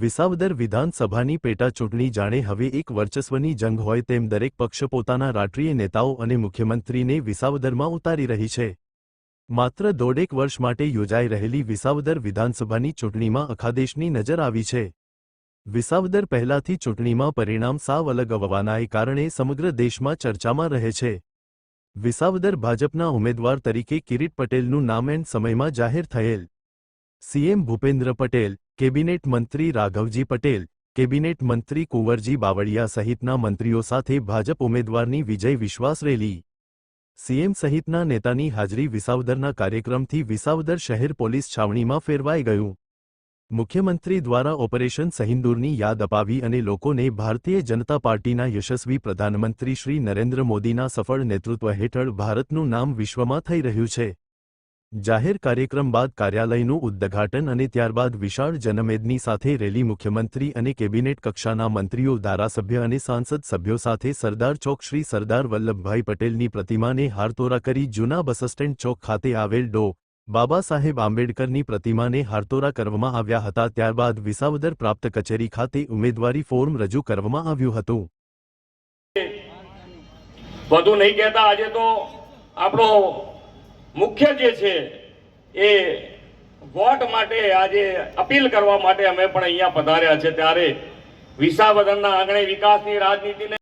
વિસાવદર વિધાનસભાની પેટાચૂંટણી જાણે હવે એક વર્ચસ્વની જંગ હોય તેમ દરેક પક્ષ પોતાના રાષ્ટ્રીય નેતાઓ અને મુખ્યમંત્રીને વિસાવદરમાં ઉતારી રહી છે. માત્ર દોઢેક વર્ષ માટે યોજાઈ રહેલી વિસાવદર વિધાનસભાની ચૂંટણીમાં અખાદેશની નજર આવી છે. વિસાવદર પહેલાથી ચૂંટણીમાં પરિણામ સાવ અલગ આવવાનાએ કારણે સમગ્ર દેશમાં ચર્ચામાં રહે છે. વિસાવદર ભાજપના ઉમેદવાર તરીકે કિરીટ પટેલનું નામ એન્ડ સમયમાં જાહેર થયેલ. સીએમ ભૂપેન્દ્ર પટેલ કેબિનેટ મંત્રી રાઘવજી પટેલ કેબિનેટ મંત્રી કુંવરજી બાવળિયા સહિતના મંત્રીઓ સાથે ભાજપ ઉમેદવારની વિજય વિશ્વાસ રેલી. સીએમ સહિતના નેતાની હાજરી વિસાવદરના કાર્યક્રમથી વિસાવદર શહેર પોલીસ છાવણીમાં ફેરવાઈ ગયું. મુખ્યમંત્રી દ્વારા ઓપરેશન સહિંદુરની યાદ અપાવી અને લોકોને ભારતીય જનતા પાર્ટીના યશસ્વી પ્રધાનમંત્રી શ્રી નરેન્દ્ર મોદીના સફળ નેતૃત્વ હેઠળ ભારતનું નામ વિશ્વમાં થઈ રહ્યું છે. જાહેર કાર્યક્રમ બાદ કાર્યાલયનું ઉદ્ઘાટન અને ત્યારબાદ વિશાળ જનમેદની સાથે રેલી મુખ્યમંત્રી અને કેબિનેટ કક્ષાના મંત્રીઓ, ધારાસભ્ય અને સાંસદ સભ્યો સાથે સરદાર ચોક શ્રી સરદાર વલ્લભભાઈ પટેલની પ્રતિમાને હારતોરા કરી જૂના બસ સ્ટેન્ડ ચોક ખાતે આવેલ ડો. બાબા સાહેબ આંબેડકરની પ્રતિમાને હારતોરા કરવામાં આવ્યા હતા. ત્યારબાદ વિસાવદર પ્રાપ્ત કચેરી ખાતે ઉમેદવારી ફોર્મ રજૂ કરવામાં આવ્યું હતું. વધુ નહીં કહેતા, આજે તો આપણો મુખ્ય જે છે એ વોટ માટે આજે અપીલ કરવા માટે અમે પણ અહીંયા પધાર્યા છે ત્યારે વિસાવદનના આંગણે વિકાસની રાજનીતિને